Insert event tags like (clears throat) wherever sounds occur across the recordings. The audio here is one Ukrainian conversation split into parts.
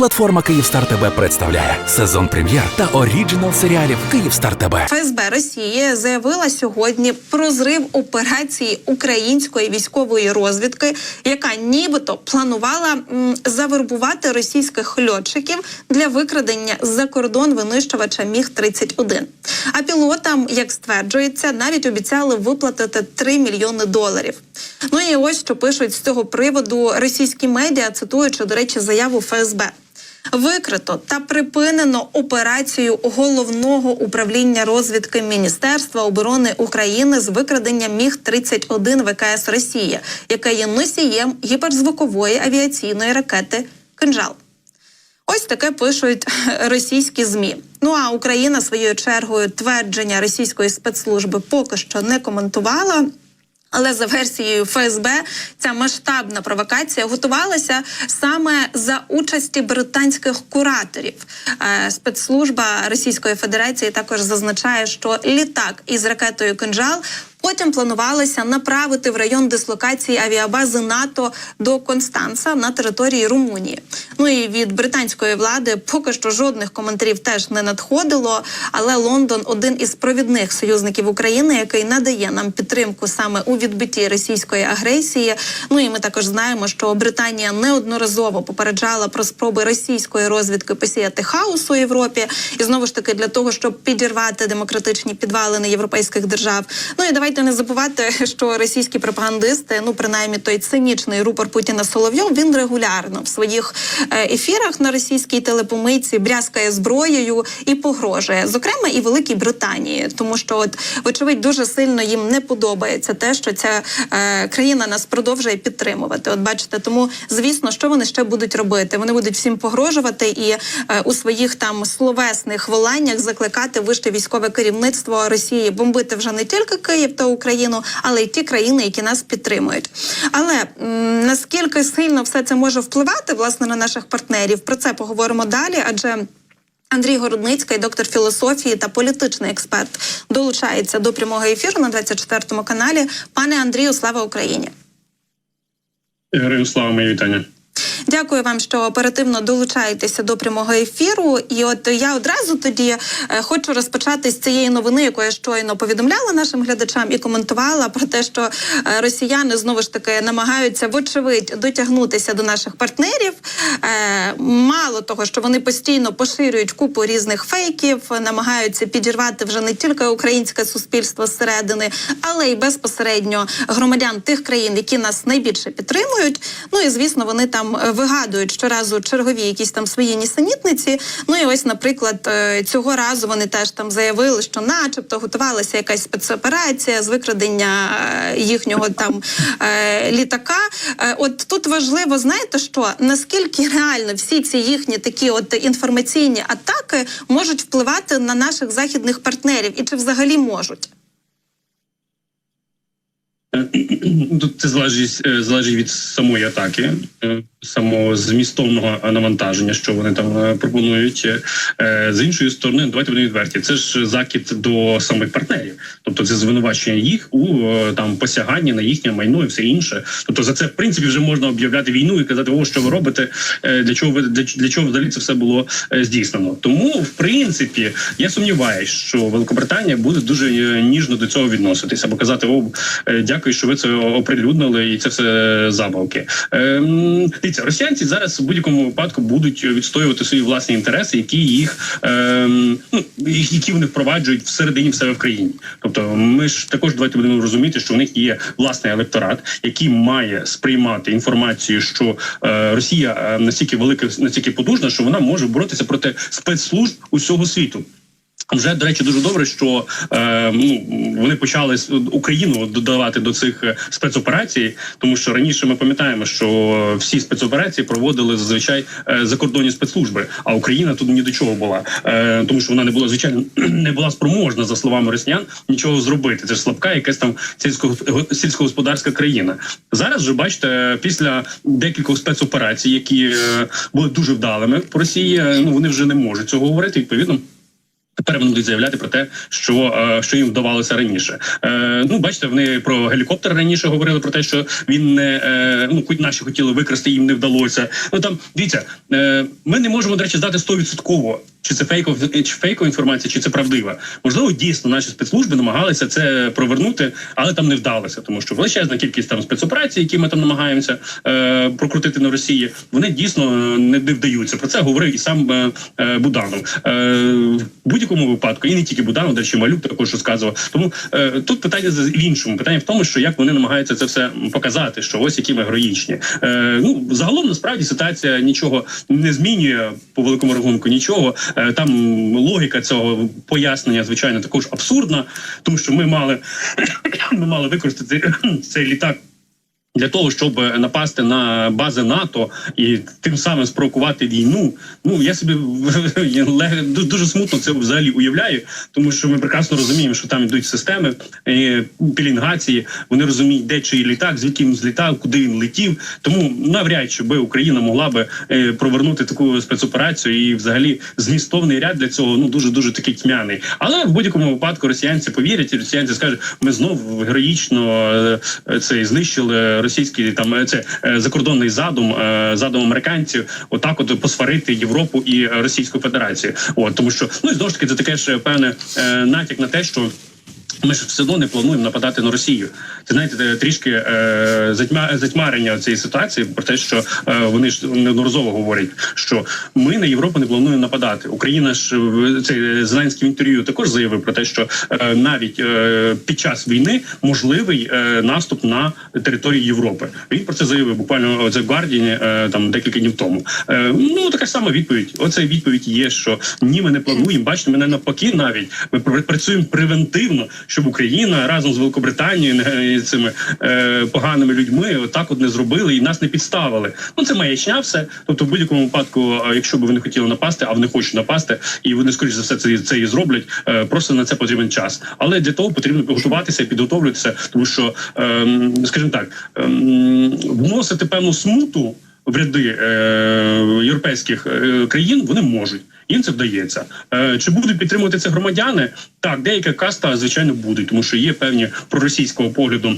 Платформа Київстар ТБ представляє сезон прем'єр та оріджинал серіалів Київстар ТБ. ФСБ Росії заявила сьогодні про зрив операції української військової розвідки, яка нібито планувала м, завербувати російських льотчиків для викрадення за кордон винищувача Міг 31 А пілотам, як стверджується, навіть обіцяли виплатити 3 мільйони доларів. Ну і ось що пишуть з цього приводу російські медіа, цитуючи, до речі, заяву ФСБ. Викрито та припинено операцію головного управління розвідки Міністерства оборони України з викрадення Міг 31 ВКС Росія, яка є носієм гіперзвукової авіаційної ракети Кинжал. Ось таке пишуть (laughs) російські змі. Ну а Україна своєю чергою твердження російської спецслужби поки що не коментувала. Але за версією ФСБ ця масштабна провокація готувалася саме за участі британських кураторів. Е, Спецслужба Російської Федерації також зазначає, що літак із ракетою «Кинжал» Потім планувалося направити в район дислокації авіабази НАТО до Констанца на території Румунії. Ну і від британської влади поки що жодних коментарів теж не надходило. Але Лондон один із провідних союзників України, який надає нам підтримку саме у відбитті російської агресії. Ну і ми також знаємо, що Британія неодноразово попереджала про спроби російської розвідки посіяти хаос у Європі, і знову ж таки для того, щоб підірвати демократичні підвалини європейських держав. Ну і давайте не забувати, що російські пропагандисти, ну принаймні той цинічний рупор Путіна Соловйов, він регулярно в своїх е, ефірах на російській телепомийці брязкає зброєю і погрожує, зокрема і Великій Британії, тому що от вочевидь дуже сильно їм не подобається те, що ця е, країна нас продовжує підтримувати. От бачите, тому звісно, що вони ще будуть робити. Вони будуть всім погрожувати і е, у своїх там словесних воланнях закликати вище військове керівництво Росії бомбити вже не тільки Київ та Україну, але й ті країни, які нас підтримують. Але наскільки сильно все це може впливати власне на наших партнерів? Про це поговоримо далі, адже. Андрій Городницький, доктор філософії та політичний експерт, долучається до прямого ефіру на 24 каналі. Пане Андрію, слава Україні! Героям слава мої вітання. Дякую вам, що оперативно долучаєтеся до прямого ефіру. І от я одразу тоді е, хочу розпочати з цієї новини, яку я щойно повідомляла нашим глядачам і коментувала про те, що е, росіяни знову ж таки намагаються вочевидь дотягнутися до наших партнерів. Е, мало того, що вони постійно поширюють купу різних фейків, намагаються підірвати вже не тільки українське суспільство зсередини, але й безпосередньо громадян тих країн, які нас найбільше підтримують. Ну і звісно, вони там е, вигадують щоразу чергові якісь там свої нісенітниці. Ну і ось, наприклад, е, цього разу вони теж там заявили, що, начебто, готувалася якась спецоперація з викрадення е, їхнього там літака. От тут важливо, знаєте, що наскільки реально всі ці їхні такі от інформаційні атаки можуть впливати на наших західних партнерів, і чи взагалі можуть? (clears throat) Тут це залежить, залежить від самої атаки, самого змістовного навантаження, що вони там е, пропонують. Е, З іншої сторони, давайте будемо відверті. Це ж закид до самих партнерів, тобто це звинувачення їх у е, там посяганні на їхнє майно і все інше. Тобто за це в принципі вже можна об'являти війну і казати, о, що ви робите, е, для чого ви для, для чого взагалі це все було е, здійснено. Тому, в принципі, я сумніваюся, що Великобританія буде дуже е, ніжно до цього відноситися, або казати, о, е, дякую, що ви це оприлюднили, і це все забавки. Дивіться, росіянці зараз в будь-якому випадку будуть відстоювати свої власні інтереси, які їх ем, ну які вони впроваджують всередині в себе в країні. Тобто, ми ж також давайте будемо розуміти, що у них є власний електорат, який має сприймати інформацію, що е, Росія е, настільки велика, настільки потужна, що вона може боротися проти спецслужб усього світу. Вже до речі, дуже добре, що е, ну вони почали Україну додавати до цих е, спецоперацій, тому що раніше ми пам'ятаємо, що всі спецоперації проводили зазвичай е, закордонні спецслужби, а Україна тут ні до чого була, е, тому що вона не була звичайно (clears throat) не була спроможна за словами росіян нічого зробити. Це ж слабка, якась там сільсько сільськогосподарська країна. Зараз же бачите, після декількох спецоперацій, які е, були дуже вдалими по Росії, ну вони вже не можуть цього говорити. Відповідно. Тепер вони будуть заявляти про те, що, е, що їм вдавалося раніше. Е, ну, бачите, вони про гелікоптер раніше говорили про те, що він не е, ну, хоч наші хотіли викрасти, їм не вдалося. Ну там дивіться, е, ми не можемо до речі здати 100%, чи це фейкова чи фейкова інформація, чи це правдива. Можливо, дійсно наші спецслужби намагалися це провернути, але там не вдалося, тому що величезна кількість там спецоперацій, які ми там намагаємося е, прокрутити на Росії, вони дійсно не, не вдаються. Про це говорив і сам е, е, Буданов. Е, в будь-якому випадку, і не тільки Буданов, до речі, Малюк також розказував. Тому е, тут питання в іншому. Питання в тому, що як вони намагаються це все показати, що ось які ми героїчні. Е, ну загалом насправді ситуація нічого не змінює по великому рахунку. Нічого Е, там логіка цього пояснення, звичайно, також абсурдна, тому що ми мали (coughs) ми мали використати (coughs) цей літак. Для того щоб напасти на бази НАТО і тим самим спровокувати війну, ну я собі (laughs) дуже смутно це взагалі уявляю, тому що ми прекрасно розуміємо, що там йдуть системи е, пілінгації. Вони розуміють, де чий літак, звідки він злітав, куди він летів. Тому навряд чи би Україна могла би е, провернути таку спецоперацію і взагалі змістовний ряд для цього ну дуже дуже такий тьмяний. Але в будь-якому випадку росіянці повірять, і росіянці скажуть, ми знов героїчно е, це знищили російський там е, це е, закордонний задум, е, задум американців, отак, от посварити Європу і Російську Федерацію. От тому, що ну і знову ж таки це таке ж певне натяк на те, що. Ми ж все одно не плануємо нападати на Росію. Це знаєте, трішки е, затьма, затьмарення цієї ситуації про те, що е, вони ж неодноразово говорять, що ми на Європу не плануємо нападати. Україна ж в цей Зеленський інтерв'ю також заявив про те, що е, навіть е, під час війни можливий е, наступ на територію Європи. Він про це заявив буквально це в е, там декілька днів тому. Е, ну така ж сама відповідь. Оце відповідь є, що ні, ми не плануємо. Бачите, мене навпаки, навіть ми пр- працюємо превентивно, щоб Україна разом з Великобританією е, і цими е, поганими людьми отак от не зробили і нас не підставили. Ну це маячня, все. Тобто, в будь-якому випадку, е, якщо б вони хотіли напасти, а вони хочуть напасти, і вони скоріш за все це, це і зроблять. е, просто на це потрібен час. Але для того потрібно підготуватися, підготовлюватися, тому що, ем, скажімо так, ем, вносити певну смуту. В ряди е, європейських е, країн вони можуть їм це вдається. Е, чи будуть підтримувати це громадяни? Так, деяка каста звичайно будуть, тому що є певні проросійського погляду.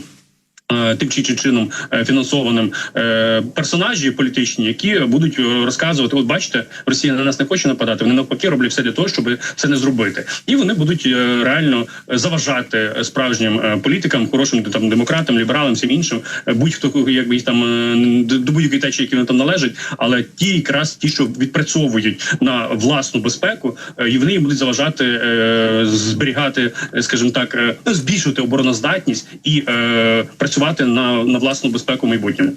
Е, Тим чи іншим чином е, фінансованим е, персонажі політичні, які будуть розказувати: от бачите, Росія на нас не хоче нападати. Вони навпаки роблять все для того, щоб це не зробити, і вони будуть реально заважати справжнім політикам, хорошим там демократам, лібералам, всім іншим, будь-хто якби їх там до будь-якої течії, які вони там належать, але ті якраз ті, що відпрацьовують на власну безпеку, і вони будуть заважати зберігати, скажімо так, збільшувати обороноздатність і е, працювати на, на власну безпеку майбутньому.